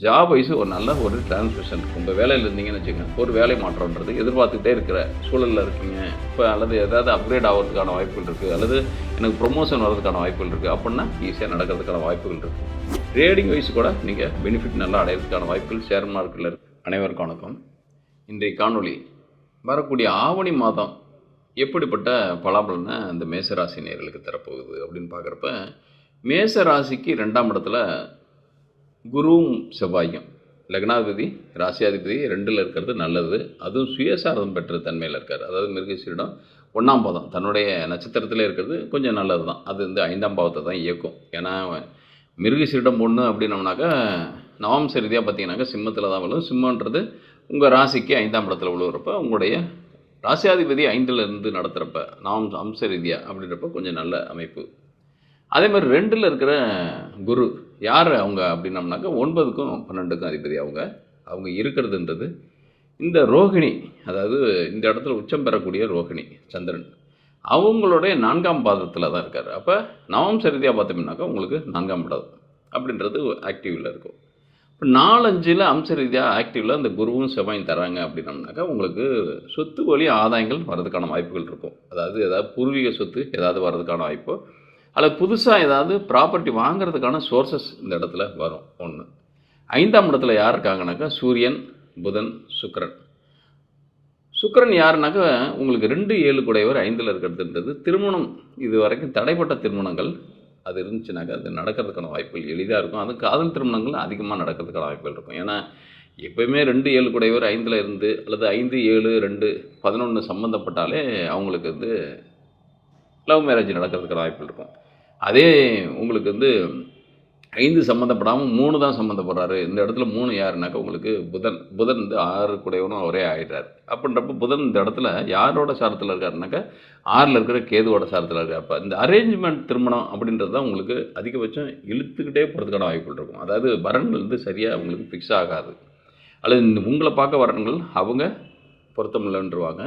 Job wise ஒரு நல்ல ஒரு டிரான்ஸ்மிஷன் உங்கள் வேலையில் இருந்தீங்கன்னு வச்சுக்கோங்க. ஒரு வேலை மாற்றம்ன்றது எதிர்பார்த்துக்கிட்டே இருக்கிற சூழலில் இருக்கீங்க. இப்போ அல்லது ஏதாவது அப்கிரேட் ஆகிறதுக்கான வாய்ப்புகள் இருக்குது அல்லது எனக்கு ப்ரொமோஷன் வர்றதுக்கான வாய்ப்புகள் இருக்குது அப்படின்னா ஈஸியாக நடக்கிறதுக்கான வாய்ப்புகள் இருக்குது ட்ரேடிங் வைஸ் கூட நீங்கள் பெனிஃபிட் நல்லா அடையிறதுக்கான வாய்ப்புகள் ஷேர் மார்க்கெட்டில் இருக்கு. அனைவருக்கும் வணக்கம். இன்றைய காணொளி வரக்கூடிய ஆவணி மாதம் எப்படிப்பட்ட பலாபலனை இந்த மேசராசி நேர்களுக்கு தரப்போகுது அப்படின்னு பார்க்குறப்ப மேச ராசிக்கு ரெண்டாம் இடத்துல குருவும் செவ்வாயும். லக்னாதிபதி ராசியாதிபதி ரெண்டில் இருக்கிறது நல்லது. அதுவும் சுயசாரதம் பெற்ற தன்மையில் இருக்கார். அதாவது மிருகசீரிடம் ஒன்றாம் பாதம் தன்னுடைய நட்சத்திரத்தில் இருக்கிறது கொஞ்சம் நல்லது தான் அது வந்து ஐந்தாம் பாவத்தை தான் இயக்கும். ஏன்னா மிருகசீரிடம் ஒன்று அப்படின்னோம்னாக்கா நவம்ச ரீதியாக பார்த்தீங்கன்னாக்கா சிம்மத்தில் தான் விழும் சிம்மன்றது உங்கள் ராசிக்கு ஐந்தாம் இடத்துல விழுகிறப்ப உங்களுடைய ராசியாதிபதி ஐந்தில் இருந்து நடத்துகிறப்ப நவம் அம்ச ரீதியாக அப்படின்றப்ப கொஞ்சம் நல்ல அமைப்பு. அதே மாதிரி ரெண்டில் இருக்கிற குரு யார் அவங்க அப்படின்னம்னாக்கா ஒன்பதுக்கும் பன்னெண்டுக்கும் அதிபதி அவங்க. அவங்க இருக்கிறதுன்றது இந்த ரோகிணி அதாவது இந்த இடத்துல உச்சம் பெறக்கூடிய ரோகிணி சந்திரன். அவங்களுடைய நான்காம் பாதத்தில் தான் இருக்கார். அப்போ நவம் சரிதியாக பார்த்தோம்னாக்கா உங்களுக்கு நான்காம் இடம் அப்படின்றது ஆக்டிவில் இருக்கும். இப்போ நாலஞ்சில் அம்ச ரீதியாக ஆக்டிவில் அந்த குருவும் செவ்வாயும் தராங்க அப்படின்னம்னாக்கா உங்களுக்கு சொத்து வழி ஆதாயங்கள் வர்றதுக்கான வாய்ப்புகள் இருக்கும். அதாவது ஏதாவது பூர்வீக சொத்து ஏதாவது வர்றதுக்கான வாய்ப்போ அல்லது புதுசாக ஏதாவது ப்ராப்பர்ட்டி வாங்குறதுக்கான சோர்சஸ் இந்த இடத்துல வரும். ஒன்று ஐந்தாம் இடத்துல யார் இருக்காங்கனாக்கா சூரியன் புதன் சுக்கரன். சுக்கரன் யாருனாக்கா உங்களுக்கு ரெண்டு ஏழு குடையவர் ஐந்தில் இருக்கிறதுன்றது திருமணம் இது வரைக்கும் தடைப்பட்ட திருமணங்கள். அது இருந்துச்சுனாக்கா அது நடக்கிறதுக்கான வாய்ப்புகள் எளிதாக இருக்கும். அது காதல் திருமணங்கள் அதிகமாக நடக்கிறதுக்கான வாய்ப்புகள் இருக்கும். ஏன்னா எப்பயுமே ரெண்டு ஏழு குடையவர் ஐந்தில் இருந்து அல்லது ஐந்து ஏழு ரெண்டு பதினொன்று சம்மந்தப்பட்டாலே அவங்களுக்கு வந்து லவ் மேரேஜ் நடக்கிறதுக்கான வாய்ப்புகள் இருக்கும். அதே உங்களுக்கு வந்து ஐந்து சம்மந்தப்படாமல் மூணு தான் சம்மந்தப்படுறாரு. இந்த இடத்துல மூணு யாருனாக்கா உங்களுக்கு புதன் புதன் வந்து ஆறு கூடையவனும் அவரே ஆகிட்டார் அப்படின்றப்ப புதன் இந்த இடத்துல யாரோட சாரத்தில் இருக்காருனாக்கா ஆறில் இருக்கிற கேதுவோட சாரத்தில் இருக்கார். அப்போ இந்த அரேஞ்ச்மெண்ட் திருமணம் அப்படின்றது தான் உங்களுக்கு அதிகபட்சம் இழுத்துக்கிட்டே போகிறதுக்கான வாய்ப்புகள் இருக்கும். அதாவது வரன்கள் வந்து சரியாக உங்களுக்கு ஃபிக்ஸ் ஆகாது. அல்லது இந்த உங்களை பார்க்க வரன்கள் அவங்க பொருத்தம் இல்லைன்றவாங்க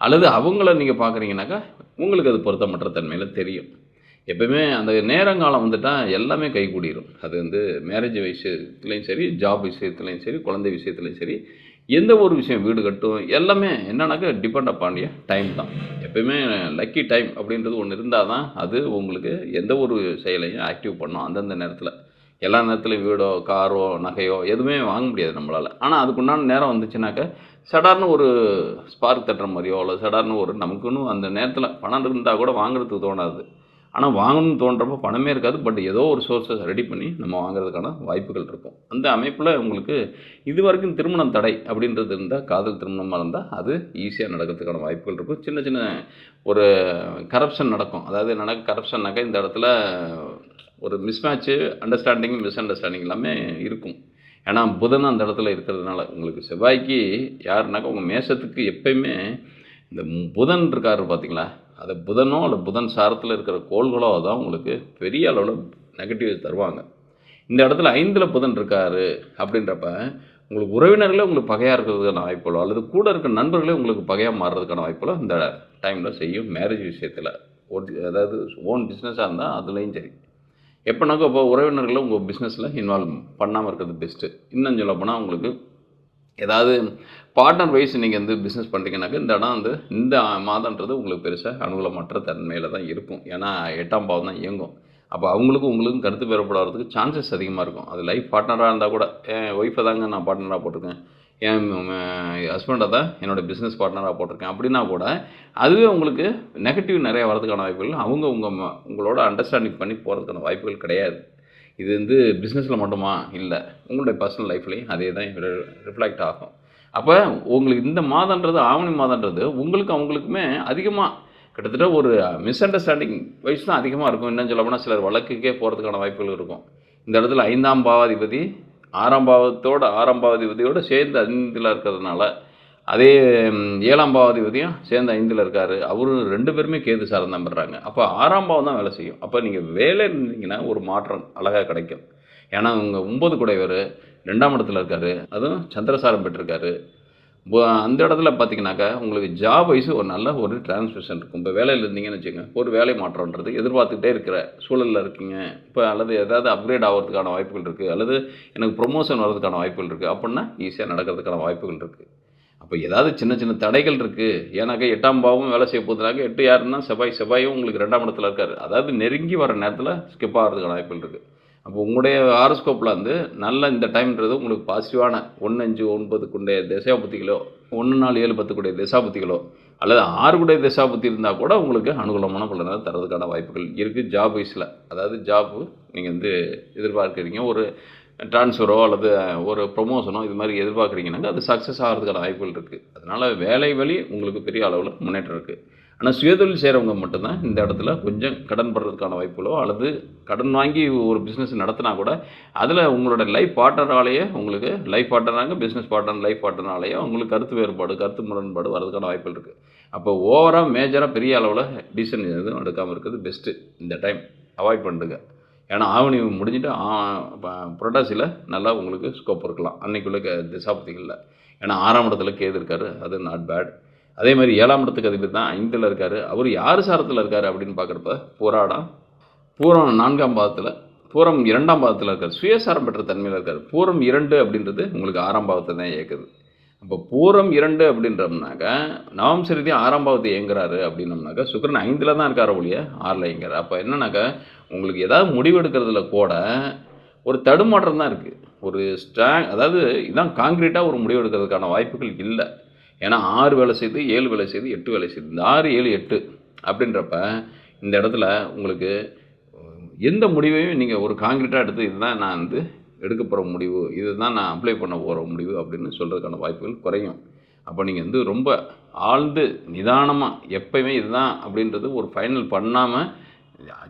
அல்லது அவங்கள நீங்கள் பார்க்குறீங்கனாக்கா உங்களுக்கு அது பொருத்தமற்ற தன்மையில் தெரியும். எப்பவுமே அந்த நேரங்காலம் வந்துட்டால் எல்லாமே கைகூடிடும் அது வந்து மேரேஜ் விஷயத்துலையும் சரி ஜாப் விஷயத்துலையும் சரி குழந்தை விஷயத்துலையும் சரி எந்த ஒரு விஷயம் வீடு கட்டும் எல்லாமே என்னன்னாக்கா டிபெண்ட் அப்பாண்டிய டைம் தான். எப்பயுமே லக்கி டைம் அப்படின்றது ஒன்று இருந்தால் தான் அது உங்களுக்கு எந்த ஒரு செயலையும் ஆக்டிவ் பண்ணும் அந்தந்த நேரத்தில். எல்லா நேரத்துலையும் வீடோ காரோ நகையோ எதுவுமே வாங்க முடியாது நம்மளால். ஆனால் அதுக்குண்டான நேரம் வந்துச்சுனாக்கா சடார்னு ஒரு ஸ்பார்க் தட்டுற மாதிரியோ இல்லை சடார்னு ஒரு நமக்குன்னு அந்த நேரத்தில் பணம் இருந்தால் கூட வாங்குறதுக்கு தோணாது. ஆனால் வாங்கணும்னு தோன்றப்போ பணமே இருக்காது. பட் ஏதோ ஒரு சோர்ஸஸ் ரெடி பண்ணி நம்ம வாங்குறதுக்கான வாய்ப்புகள் இருக்கும். அந்த அமைப்பில் உங்களுக்கு இது வரைக்கும் திருமணம் தடை அப்படின்றது இருந்தால் காதல் திருமணமாக இருந்தால் அது ஈஸியாக நடக்கிறதுக்கான வாய்ப்புகள் இருக்கும். சின்ன சின்ன ஒரு கரப்ஷன் நடக்கும். அதாவது என்னன்னா கரப்ஷன்னாக்கா இந்த இடத்துல ஒரு மிஸ்மேட்ச்சு அண்டர்ஸ்டாண்டிங் மிஸ் அண்டர்ஸ்டாண்டிங் எல்லாமே இருக்கும். ஏன்னா புதன் அந்த இடத்துல இருக்கிறதுனால உங்களுக்கு செவ்வாய்க்கு யாருனாக்கா உங்கள் மேசத்துக்கு எப்பயுமே இந்த புதன் இருக்காரு பார்த்தீங்களா அது புதனோ அல்லது புதன் சாரத்தில் இருக்கிற கோள்களோ தான் உங்களுக்கு பெரிய அளவில் நெகட்டிவ் தருவாங்க. இந்த இடத்துல ஐந்தில் புதன் இருக்காரு அப்படின்றப்ப உங்களுக்கு உறவினர்களே உங்களுக்கு பகையாக இருக்கிறதுக்கான வாய்ப்புகளோ அல்லது கூட இருக்கிற நண்பர்களே உங்களுக்கு பகையாக மாறுறதுக்கான வாய்ப்புகளோ இந்த டைமில் செய்யும் மேரேஜ் விஷயத்தில். ஒரு அதாவது ஓன் பிஸ்னஸாக இருந்தால் அதுலேயும் சரி. எப்போனாக்கா இப்போ உறவினர்களை உங்கள் பிஸ்னஸில் இன்வால்வ் பண்ணாமல் இருக்கிறது பெஸ்ட்டு இன்னும் சொல்ல போனால் உங்களுக்கு ஏதாவது பார்ட்னர் வைஸ் நீங்கள் வந்து பிஸ்னஸ் பண்ணுறீங்கனாக்கா இந்த இடம் வந்து இந்த மாதன்றது உங்களுக்கு பெருசாக அனுகூலமற்ற தன்மையில் தான் இருக்கும். ஏன்னா எட்டாம் பாவம் தான் இயங்கும். அப்போ அவங்களுக்கும் உங்களுக்கும் கருத்து வேறுபடாததுக்கு சான்சஸ் அதிகமாக இருக்கும். அது லைஃப் பார்ட்னராக இருந்தால் கூட என் ஒய்ஃபை தாங்க நான் பார்ட்னராக போட்டிருக்கேன். என் ஹஸ்பண்டை தான் என்னோடய பிஸ்னஸ் பார்ட்னராக போட்டிருக்கேன். அப்படின்னா கூட அதுவே உங்களுக்கு நெகட்டிவ் நிறைய வரதுக்கான வாய்ப்புகள் அவங்க உங்கள் உங்களோட அண்டர்ஸ்டாண்டிங் பண்ணி போகிறதுக்கான வாய்ப்புகள் கிடையாது. இது வந்து பிஸ்னஸில் மட்டுமா இல்லை உங்களுடைய பர்சனல் லைஃப்லேயும் அதே தான் ரிஃப்ளெக்ட் ஆகும். அப்போ உங்களுக்கு இந்த மாதன்றது ஆவணி மாதன்றது உங்களுக்கு அவங்களுக்குமே அதிகமாக கிட்டத்தட்ட ஒரு மிஸ் அண்டர்ஸ்டாண்டிங் வயசு தான் அதிகமாக இருக்கும். இன்னும் சொல்ல போனால் சிலர் வழக்குக்கே போகிறதுக்கான வாய்ப்புகள் இருக்கும். இந்த இடத்துல ஐந்தாம் பாவாதிபதி ஆறாம் பாவத்தோட ஆறாம் பாவாதிபதியோடு சேர்ந்து ஐந்தில் இருக்கிறதுனால அதே ஏழாம் பாவாதிபதியும் சேர்ந்து ஐந்தில் இருக்கார். அவரும் ரெண்டு பேருமே கேது சாரம் தான் பெறாங்க அப்போ ஆறாம் பாவம் தான் வேலை செய்யும். அப்போ நீங்கள் வேலை இருந்தீங்கன்னா ஒரு மாற்றம் அழகாக கிடைக்கும். ஏன்னா உங்கள் ஒம்பது குடைவர் ரெண்டாம் இடத்துல இருக்கார் அதுவும் சந்திரசாரம் பெற்றிருக்காரு. அந்த இடத்துல பார்த்தீங்கன்னாக்கா உங்களுக்கு ஜாப் வைஸ் ஒரு நல்ல ஒரு டிரான்ஸ்மிஷன் இருக்கும். இப்போ வேலையில் இருந்தீங்கன்னு வச்சுக்கோங்க ஒரு வேலை மாற்றம்ன்றது எதிர்பார்த்துக்கிட்டே இருக்கிற சூழலில் இருக்கீங்க. இப்போ அல்லது ஏதாவது அப்கிரேட் ஆகிறதுக்கான வாய்ப்புகள் இருக்குது அல்லது எனக்கு ப்ரொமோஷன் வர்றதுக்கான வாய்ப்புகள் இருக்குது அப்படின்னா ஈஸியாக நடக்கிறதுக்கான வாய்ப்புகள் இருக்குது அப்போ ஏதாவது சின்ன சின்ன தடைகள் இருக்குது ஏன்னாக்கா எட்டாம் பாவம் வேலை செய்ய போகுதுனாக்க எட்டு யாருன்னா செவ்வாய் செவ்வாயும் உங்களுக்கு ரெண்டாம் இடத்துல இருக்கார். அதாவது நெருங்கி வர நேரத்தில் ஸ்கிப் ஆகிறதுக்கான வாய்ப்புகள் இருக்குது அப்போ உங்களுடைய ஆரோஸ்கோப்பில் வந்து நல்ல இந்த டைம்ன்றது உங்களுக்கு பாசிட்டிவான ஒன்று அஞ்சு ஒன்பதுக்குடைய திசாபுத்திகளோ ஒன்று நாலு ஏழு பத்துக்குடைய திசாபுத்திகளோ அல்லது ஆறுக்குடைய திசாபுத்தி இருந்தால் கூட உங்களுக்கு அனுகூலமான பலனை தரதுக்கான வாய்ப்புகள் இருக்குது ஜாப் வைஸில் அதாவது ஜாப்பு நீங்கள் வந்து எதிர்பார்க்குறீங்க. ஒரு ட்ரான்ஸ்ஃபரோ அல்லது ஒரு ப்ரொமோஷனோ இது மாதிரி எதிர்பார்க்குறீங்கன்னாக்க அது சக்ஸஸ் ஆகிறதுக்கான வாய்ப்புகள் இருக்குது அதனால் வேலை வழி உங்களுக்கு பெரிய அளவில் முன்னேற்றம் இருக்குது ஆனால் சுயதொழில் செய்கிறவங்க மட்டும்தான் இந்த இடத்துல கொஞ்சம் கடன் படுறதுக்கான வாய்ப்புகளோ அல்லது கடன் வாங்கி ஒரு பிஸ்னஸ் நடத்தினா கூட அதில் உங்களோட லைஃப் பார்ட்னராலேயே உங்களுக்கு லைஃப் பார்ட்னராங்க பிஸ்னஸ் பார்ட்னர் லைஃப் பார்ட்னராலேயே உங்களுக்கு கருத்து வேறுபாடு கருத்து முரண்பாடு வரதுக்கான வாய்ப்புகள் இருக்குது அப்போ ஓவராக மேஜராக பெரிய அளவில் டிசிஷன் எதுவும் எடுக்காமல் இருக்கிறது பெஸ்ட்டு இந்த டைம் அவாய்ட் பண்ணுங்க ஏன்னா ஆவணி முடிஞ்சிட்டு புரட்டாசியில் நல்லா உங்களுக்கு ஸ்கோப் இருக்கலாம். அன்றைக்குள்ளே க திசாபதிகளில் ஏன்னா ஆறாம் இடத்துல கேது இருக்காரு. அது நாட் பேட் அதே மாதிரி ஏழாம் இடத்துக்கு அதிபதி தான் ஐந்தில் இருக்கார். அவர் யார் சாரத்தில் இருக்கார் அப்படின்னு பார்க்குறப்ப பூராடம் பூரம் நான்காம் பாதத்தில் பூரம் இரண்டாம் பாதத்தில் இருக்கார். சுயசாரம் பெற்ற தன்மையில் இருக்கார். பூரம் இரண்டு அப்படின்றது உங்களுக்கு ஆறாம் பாவத்தை தான் இயக்குது. அப்போ பூரம் இரண்டு அப்படின்றோம்னாக்கா நவம் சரிதி ஆறாம் பாவத்தை இயங்குறாரு அப்படின்னோம்னாக்கா சுக்கரன் ஐந்தில் தான் இருக்கார் ஒழிய ஆறில் இயங்குறார். அப்போ என்னன்னாக்கா உங்களுக்கு ஏதாவது முடிவெடுக்கிறதுல கூட ஒரு தடுமாற்றம் தான் இருக்குது ஒரு ஸ்ட்ராங் அதாவது இதான் காங்கிரீட்டாக ஒரு முடிவு எடுக்கிறதுக்கான வாய்ப்புகள் இல்லை. ஏன்னா ஆறு வேலை செய்து ஏழு வேலை செய்து எட்டு வேலை செய்து. இந்த ஆறு ஏழு எட்டு அப்படின்றப்ப இந்த இடத்துல உங்களுக்கு எந்த முடிவையும் நீங்கள் ஒரு காங்கிரீட்டாக எடுத்து இதுதான் நான் வந்து எடுக்க போகிற முடிவு இதுதான் நான் அப்ளை பண்ண போகிற முடிவு அப்படின்னு சொல்கிறதுக்கான வாய்ப்புகள் குறையும். அப்போ நீங்கள் வந்து ரொம்ப ஆழ்ந்து நிதானமாக எப்பயுமே இதுதான் அப்படின்றது ஒரு ஃபைனல் பண்ணாமல்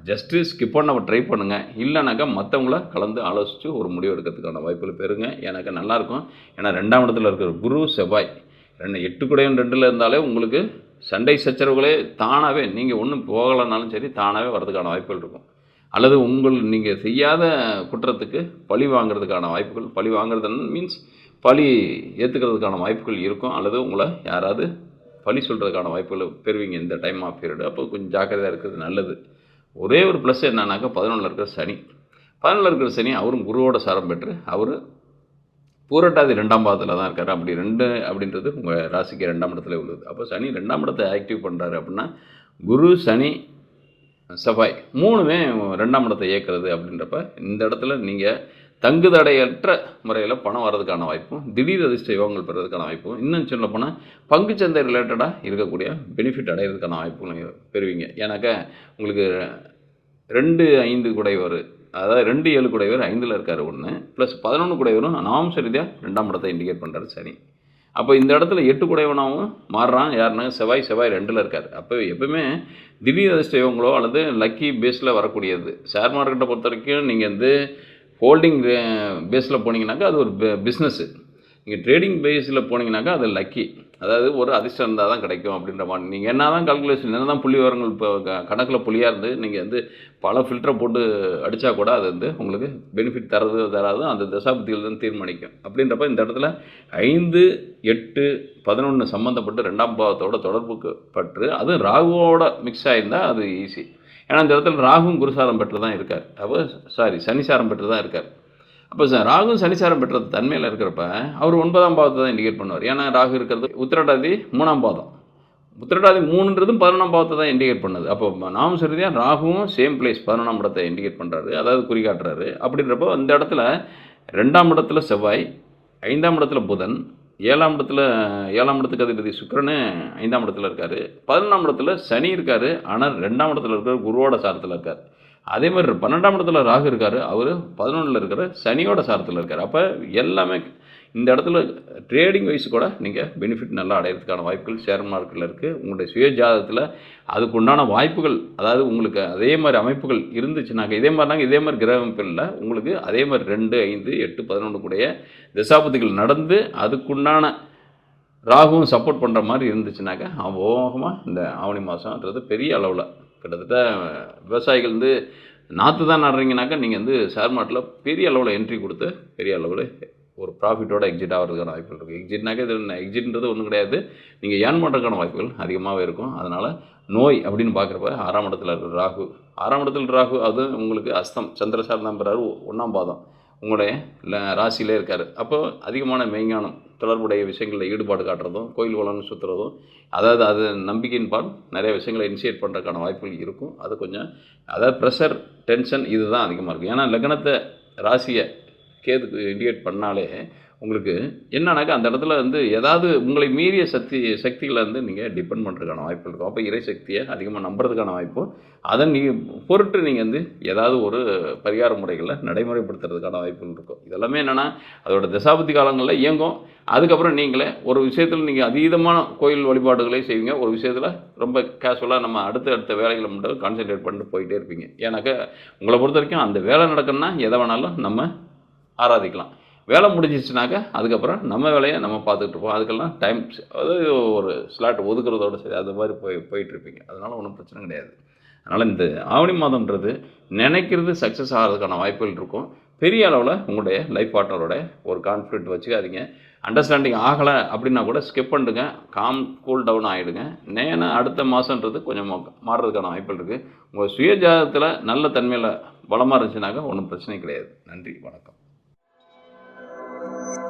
ஜஸ்ட்டு ஸ்கிப் பண்ண ட்ரை பண்ணுங்கள் இல்லைனாக்கா மற்றவங்கள கலந்து ஆலோசித்து ஒரு முடிவு எடுக்கிறதுக்கான வாய்ப்புகள் பெறுங்க. எனக்கு நல்லாயிருக்கும் ஏன்னா ரெண்டாம் இடத்துல இருக்கிற குரு செவ்வாய் ரெண்டு எட்டு குடையும் ரெண்டில் இருந்தாலே உங்களுக்கு சண்டை சச்சரவுகளே தானாகவே நீங்கள் ஒன்றும் போகலைனாலும் சரி தானாகவே வரதுக்கான வாய்ப்புகள் இருக்கும். அல்லது உங்கள் நீங்கள் செய்யாத குற்றத்துக்கு பழி வாங்குறதுக்கான வாய்ப்புகள் பழி வாங்குறது மீன்ஸ் பழி ஏற்றுக்கிறதுக்கான வாய்ப்புகள் இருக்கும். அல்லது உங்களை யாராவது பழி சொல்கிறதுக்கான வாய்ப்புகள் பெறுவீங்க இந்த டைம் ஆஃப் பீரியடு அப்போ கொஞ்சம் ஜாக்கிரதையாக இருக்கிறது நல்லது. ஒரே ஒரு ப்ளஸ் என்னன்னாக்கா பதினொன்றில் இருக்கிற சனி. பதினொன்றில் இருக்கிற சனி அவரும் குருவோட சாரம் பெற்று அவர் பூரட்டாதி ரெண்டாம் பாதத்தில் தான் இருக்கார். அப்படி ரெண்டு அப்படின்றது உங்கள் ராசிக்கு ரெண்டாம் இடத்துல உள்ளது. அப்போ சனி ரெண்டாம் இடத்தை ஆக்டிவ் பண்ணுறாரு அப்படின்னா குரு சனி செவ்வாய் மூணுமே ரெண்டாம் இடத்தை இயக்கிறது அப்படின்றப்ப இந்த இடத்துல நீங்கள் தங்குதடையற்ற முறையில் பணம் வர்றதுக்கான வாய்ப்பும் திடீர் அதிர்ஷ்ட யோகங்கள் பெறதுக்கான வாய்ப்பும் இன்னும் சொல்ல போனால் பங்குச்சந்தை ரிலேட்டடாக இருக்கக்கூடிய பெனிஃபிட் அடையிறதுக்கான வாய்ப்பும் பெறுவீங்க. ஏன்னாக்கா உங்களுக்கு ரெண்டு ஐந்து குடைவர் அதாவது ரெண்டு ஏழு குடைவர் ஐந்தில் இருக்கார் ஒன்று ப்ளஸ் பதினொன்று குடைவரும் நாம சரிதியாக ரெண்டாம் இடத்தை இண்டிகேட் பண்ணுறாரு சனி. அப்போ இந்த இடத்துல எட்டு குடைவனாகவும் மாறுறான். யாருன்னா செவ்வாய் செவ்வாய் ரெண்டில் இருக்கார். அப்போ எப்பவுமே திடீர் அதிர்ஷ்ட யோகங்களோ அல்லது லக்கி பேஸில் வரக்கூடியது. ஷேர் மார்க்கெட்டை பொறுத்த வரைக்கும் நீங்கள் வந்து ஹோல்டிங் பேஸில் போனீங்கன்னாக்கா அது ஒரு பிஸ்னஸ்ஸு நீங்கள் ட்ரேடிங் பேஸில் போனீங்கன்னாக்கா அது லக்கி அதாவது ஒரு அதிர்ஷ்டம் இருந்தால் தான் கிடைக்கும் அப்படின்ற மாதிரி. நீங்கள் என்ன தான் கால்குலேஷன் என்ன தான் புள்ளி விவரங்கள் இப்போ கணக்கில் புள்ளியாக இருந்து நீங்கள் வந்து பல ஃபில்டரை போட்டு அடித்தா கூட அது வந்து உங்களுக்கு பெனிஃபிட் தரது தராது அந்த தசாபதிகள் தான் தீர்மானிக்கும். அப்படின்றப்ப இந்த இடத்துல ஐந்து எட்டு பதினொன்று சம்மந்தப்பட்டு ரெண்டாம் பாவத்தோட தொடர்புக்கு பற்று. அது ராகுவோட மிக்ஸ் ஆகிருந்தால் அது ஈஸி ஏன்னா இந்த இடத்துல ராகுவும் குருசாரம் பெற்று தான் இருக்கார். அப்போ சாரி சனிசாரம் பெற்று தான் இருக்கார். அப்போ சார் ராகு சனிசாரம் பெற்ற தன்மையில் இருக்கிறப்ப அவர் ஒன்பதாம் பாவத்தை தான் இண்டிகேட் பண்ணுவார். ஏன்னா ராகு இருக்கிறது உத்திரடாதி மூணாம் பாதம் உத்திரடாதி மூணுன்றதும் பதினொன்றாம் பாவத்தை தான் இண்டிகேட் பண்ணுது. அப்போ நாம் சரியாக ராகுவும் சேம் பிளேஸ் பதினொன்றாம் இடத்தை இண்டிகேட் பண்ணுறாரு அதாவது குறிகாட்டுறாரு. அப்படின்றப்போ அந்த இடத்துல ரெண்டாம் இடத்துல செவ்வாய் ஐந்தாம் இடத்துல புதன் ஏழாம் இடத்துல ஏழாம் இடத்துக்கு அதிபதி சுக்கிரனு ஐந்தாம் இடத்துல இருக்கார். பதினொன்றாம் இடத்துல சனி இருக்கார். ஆனால் ரெண்டாம் இடத்துல இருக்கார் குருவோட சாரத்தில் இருக்கார். அதே மாதிரி பன்னெண்டாம் இடத்துல ராகு இருக்கார் அவர் பதினொன்றில் இருக்கிற சனியோட சாரத்தில் இருக்கார். அப்போ எல்லாமே இந்த இடத்துல ட்ரேடிங் வைஸ் கூட நீங்கள் பெனிஃபிட் நல்லா அடையிறதுக்கான வாய்ப்புகள் ஷேர் மார்க்கெட்டில் இருக்குது உங்களுடைய சுய ஜாதகத்தில் அதுக்கு உண்டான வாய்ப்புகள் அதாவது உங்களுக்கு அதே மாதிரி அமைப்புகள் இருந்துச்சுனாக்க இதே மாதிரி நாங்கள் இதே மாதிரி கிரக அமைப்பில் உங்களுக்கு அதே மாதிரி ரெண்டு ஐந்து எட்டு பதினொன்று கூடிய திசாபதிகள் நடந்து அதுக்குண்டான ராகுவும் சப்போர்ட் பண்ணுற மாதிரி இருந்துச்சுனாக்கா அமோகமாக இந்த ஆவணி மாதம்ன்றது பெரிய அளவில் கிட்டத்தட்ட விவசாயிகள் வந்து நாற்று தான் நடுறீங்கனாக்கா நீங்கள் வந்து ஷேர் மார்க்கெட்டில் பெரிய அளவில் என்ட்ரி கொடுத்து பெரிய அளவில் ஒரு ப்ராஃபிட்டோட எக்ஸிட் ஆகிறதுக்கான வாய்ப்புகள் இருக்குது எக்ஸிட்னாக்க இது எக்ஸிட்ன்றது ஒன்றும் கிடையாது. நீங்கள் ஏர்ன் பண்ணுறதுக்கான வாய்ப்புகள் அதிகமாகவே இருக்கும். அதனால் நோய் அப்படின்னு பார்க்குறப்ப ஆறாம் இடத்துல இருக்கிற ராகு. ஆறாம் இடத்துல ராகு அது உங்களுக்கு அஸ்தம். சந்திரசார் நம்புறாரு ஒன்றாம் பாதம். உங்களுடைய ராசியிலே இருக்கார். அப்போ அதிகமான மெய்ஞானம் தொடர்புடைய விஷயங்களில் ஈடுபாடு காட்டுறதும் கோயில் குளம்னு சுற்றுறதும் அதாவது அது நம்பிக்கையின் பால் நிறைய விஷயங்களை இனிஷியேட் பண்ணுறதுக்கான வாய்ப்புகள் இருக்கும். அது கொஞ்சம் அதாவது ப்ரெஷர் டென்ஷன் இதுதான் அதிகமாக இருக்கும். ஏன்னா லக்னத்தை ராசியை கேதுக்கு இண்டிகேட் பண்ணாலே உங்களுக்கு என்னன்னாக்கா அந்த இடத்துல வந்து ஏதாவது உங்களை மீறிய சக்தி சக்திகளை வந்து நீங்கள் டிபெண்ட் பண்ணுறதுக்கான வாய்ப்பு இருக்கும். அப்போ இறை சக்தியை அதிகமாக நம்புறதுக்கான வாய்ப்பு. அதை நீங்கள் பொருட்டு நீங்கள் வந்து ஏதாவது ஒரு பரிகார முறைகளை நடைமுறைப்படுத்துறதுக்கான வாய்ப்புகள் இருக்கும். இதெல்லாமே என்னென்னா அதோட தசாபதி காலங்களில் இயங்கும். அதுக்கப்புறம் நீங்களே ஒரு விஷயத்தில் நீங்கள் அதீதமான கோயில் வழிபாடுகளை செய்வீங்க. ஒரு விஷயத்தில் ரொம்ப கேஷுவலாக நம்ம அடுத்த அடுத்த வேலைகளை மட்டும் கான்சென்ட்ரேட் பண்ணிட்டு போயிட்டே இருப்பீங்க. ஏன்னாக்கா உங்களை பொறுத்த வரைக்கும் அந்த வேலை நடக்கணும்னா எதை வேணாலும் நம்ம ஆராதிக்கலாம். வேலை முடிஞ்சிச்சுனாக்கா அதுக்கப்புறம் நம்ம வேலையை நம்ம பார்த்துக்கிட்டு இருப்போம். அதுக்கெல்லாம் டைம் அதாவது ஒரு ஸ்லாட் ஒதுக்குறதோட சரி அது மாதிரி போய் போயிட்டுருப்பீங்க. அதனால் ஒன்றும் பிரச்சனை கிடையாது. அதனால் இந்த ஆவணி மாதம்ன்றது நினைக்கிறது சக்ஸஸ் ஆகிறதுக்கான வாய்ப்புகள் இருக்கும். பெரிய அளவில் உங்களுடைய லைஃப் பார்ட்னரோட ஒரு கான்ஃபிடென்ட் வச்சுக்காதீங்க. அண்டர்ஸ்டாண்டிங் ஆகலை அப்படின்னா கூட ஸ்கிப் பண்ணுங்க காம் கூல் டவுன் ஆகிடுங்க நேனா அடுத்த மாதன்றது கொஞ்சம் மாறுறதுக்கான வாய்ப்புகள் இருக்குது உங்கள் சுய ஜாதகத்தில் நல்ல தன்மையில் பலமாக இருந்துச்சுனாக்கா ஒன்றும் பிரச்சனை கிடையாது. நன்றி வணக்கம். Thank you.